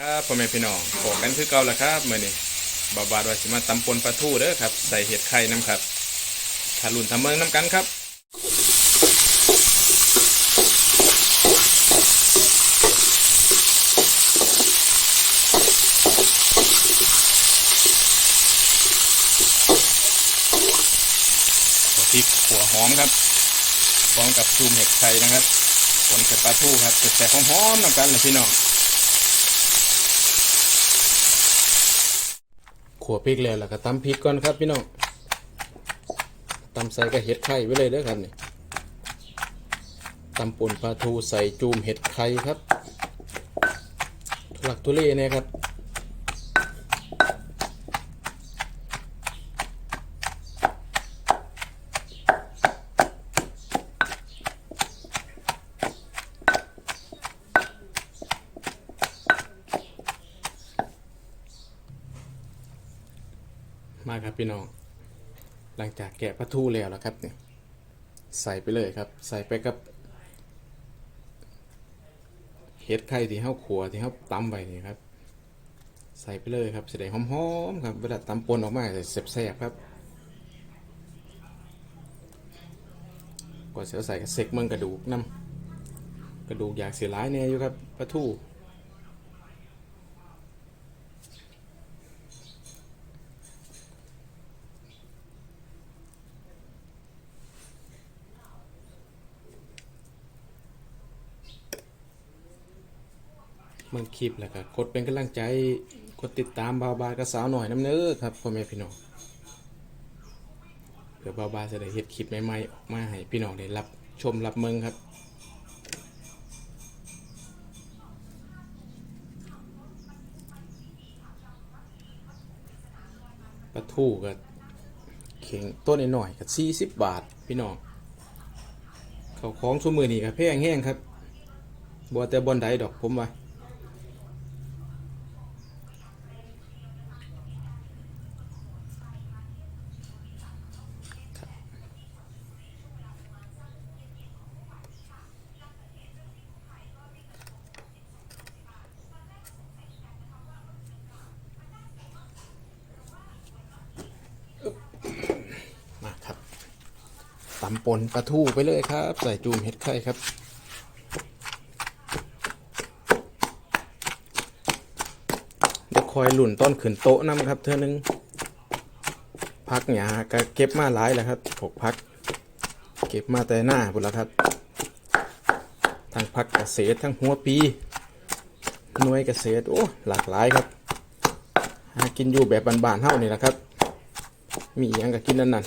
ครับพ่อแม่พี่น้องบอกกันคือเก่าแล้วครับมื้อนี้บาบาดว่าสิมาตำปนปลาทูเด้อครับ ใส่เห็ดไข่น้ำครับถารุนทำเมืองน้ำกันครับพริกหัวหอมครับพร้อมกับซูมเห็ดไข่นะครับผลเกิดปลาทูครับแซ่หอมๆน้ำกันเลยพี่น้อง ขัวพริกแล้วแล้วก็ตำพริกก่อนครับพี่น้องตำใส่กระเห็ดไข่ไว้เลยเด้อครับนี่ตำป่นปลาทูใส่จูมเห็ดไข่ครับทุลักทุเลเนี่ยครับ มาครับพี่น้อง หลังจากแกะปลาทูแล้วแล้วครับเนี่ยใส่ไปเลยครับ ใส่ไปกับเห็ดไข่ที่เฮาขัวที่เฮาตำไว้นี่ครับ ใส่ไปเลยครับจะได้หอมๆครับเวลาตำปนออกมาจะแซ่บๆครับก่อนเสียใส่กระเซกเมืองกระดูกน้ำกระดูกอยากเสียร้ายแน่อยู่ครับปลาทู เมืองคลิปแล้วก็กดเป็นกำลังใจกดติดตามบาบากับสาวหน่อยน้ำเนื้อครับพ่อแม่พี่น้องเพื่อบาบาจะได้เฮ็ดคลิปใหม่ๆออกมาให้พี่น้องได้รับชมรับเมืองครับปลาทูก็เข่งต้นหน่อยๆก็สี่สิบบาทพี่น้องเขาของชุมือนี่ก็แพงแห้งครับบัวแต่บอนใดดอกผมว่าครับตำ ปนปลาทูไปเลยครับ ใส่จูมเห็ดไข่ครับเดี๋ยวคอยหลุ่นต้นขึ้นโต๊ะน้ำครับเธอหนึงพักหยาก็เก็บมาหลายแล้วครับผกพัก เก็บมาแต่หน้าพุ่นแล้วครับทั้งพักเกษตรทั้งหัวปีหน่วยเกษตรโอ้หลากหลายครับหากินอยู่แบบบานๆเฮานี่แหละครับ มีอหยังก็กินนั่นนั่น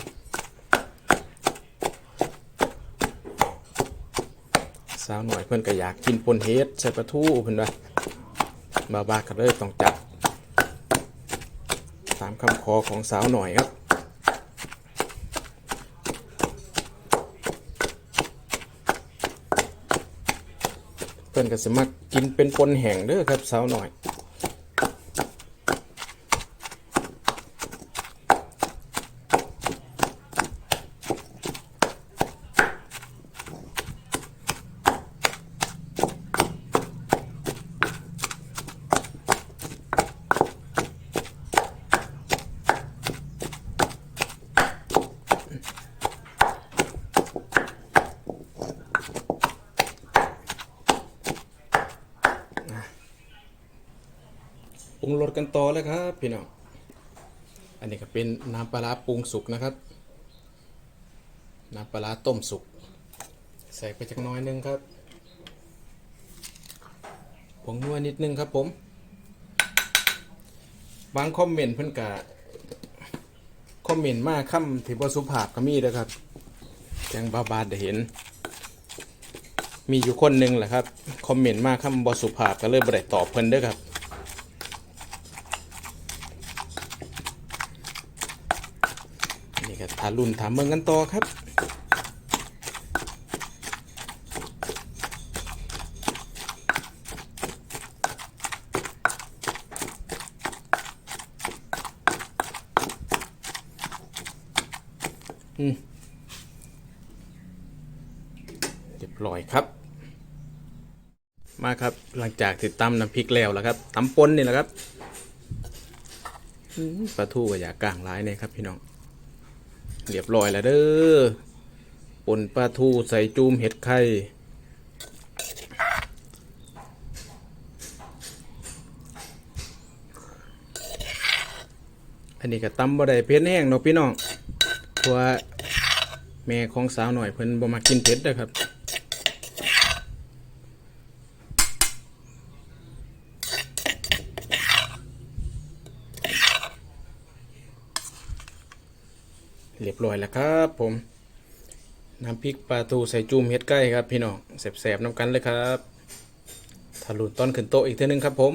สาวหน่อยเพื่อนก็อยากกินปนเฮ็ดใส่ปลาทูเพื่อนว่าบาบาก็เลยต้องจัด ตามคำขอของสาวหน่อยครับเพื่อนก็สมัครกินเป็นปนแห่งเด้อครับสาวหน่อย รุงรสกันต่อเลยครับพี่น้อง อันนี้ก็เป็นน้ำปลาร้าปรุงสุกนะครับ น้ำปลาร้าต้มสุก ใส่ไปจักน้อยนึงครับ ผงนัวนิดนึงครับผม บางคอมเมนต์เพิ่นกะคอมเมนต์มากคำที่บ่สุภาพก็มีนะครับจังบาบาดได้เห็น มีอยู่คนหนึ่งแหละครับ คอมเมนต์มากคำบ่สุภาพก็เลยบ่ได้ตอบเพิ่นเด้อครับ นี่ก็ทารุ่นถามเมืองกันต่อครับเรียบร้อยครับ มาครับหลังจากติดตำน้ำพริกแล้วแล้วครับตำปนนี่แหละครับปลาทูกับยากลางร้ายเนี่ยครับพี่น้อง เรียบร้อยแล้วเด้อปนปลาทูใส่จูมเห็ดไข่อันนี้ก็ตำบ่ได้เผ็ดแห้งเนาะพี่น้องเพราะว่าแม่ของสาวหน่อยเพิ่นบ่มากินเผ็ดเด้ครับ รียบร้อยแล้วครับผมน้ำพริกปลาทูใส่จุ่มเห็ดไก่ครับพี่น้องแสบๆน้ำกันเลยครับทารุต้นขึ้นโต๊ะอีกเท่านึงครับผม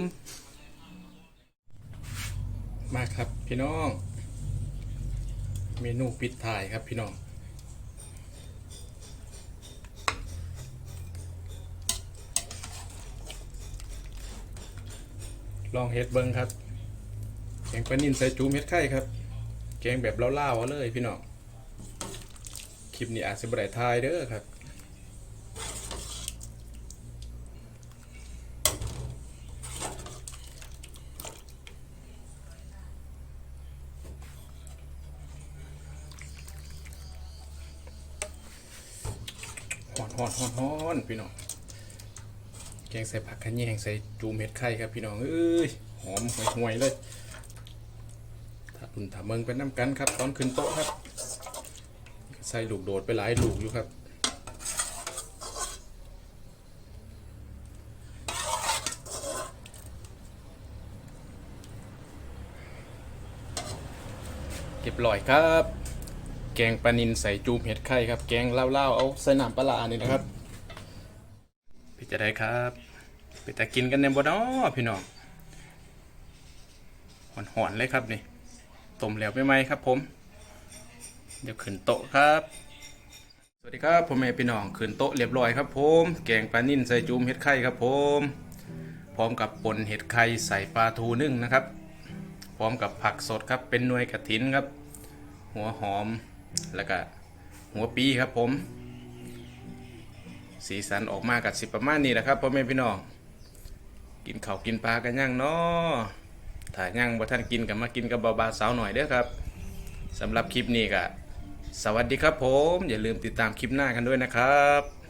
มาครับพี่น้อง เมนูปิดท้ายครับพี่น้องลองเฮ็ดเบิ้งครับแกงปลานิ่นใส่จูมเฮ็ดไข่ครับ แกงแบบเล่าๆเอาเลยพี่น้องคลิปนี้อาจจะบได้ทายเด้อครับฮอนฮอนฮอนฮอนพี่น้อง แกงใส่ผักขะแยงใส่จูเห็ดไข่ครับพี่น้อง เอ้ย หอมห่วยๆเลย คุณถามเมืองเป็นน้ำกันครับ ตอนขึ้นโต๊ะครับ ใส่ลูกโดดไปหลายลูกอยู่ครับเก็บลอยครับ แกงปลานินใส่จูมเห็ดไข่ครับ แกงเล่าๆเอาใส่น้ำปลาร้านี่นะครับ พี่จะได้ครับไปจะกินกันในบ่เนาะพี่น้องหอนๆเลยครับนี่ ต้มแล้วไม่ไหมครับ ผม เดี๋ยวขึ้นโต๊ะครับ สวัสดีครับผมแม่พี่น้องขึ้นโต๊ะเรียบร้อยครับ ผม แกงปลานิ่นใส่จูมเห็ดไข่ครับ ผม พร้อมกับป่นเห็ดไข่ใส่ปลาทูนึ่งนะครับ พร้อมกับผักสดครับเป็นหน่วยกระถินครับ หัวหอมแล้วก็หัวปีครับผม สีสันออกมากับสิประมาณนี้แหละครับพ่อแม่พี่น้องกินข้าวกินปลากันย่างเนาะ ถ้าย่างบ่ท่านกินกับมากินกับเบาๆสาวหน่อยเด้อครับสำหรับคลิปนี้ก็สวัสดีครับผม อย่าลืมติดตามคลิปหน้ากันด้วยนะครับ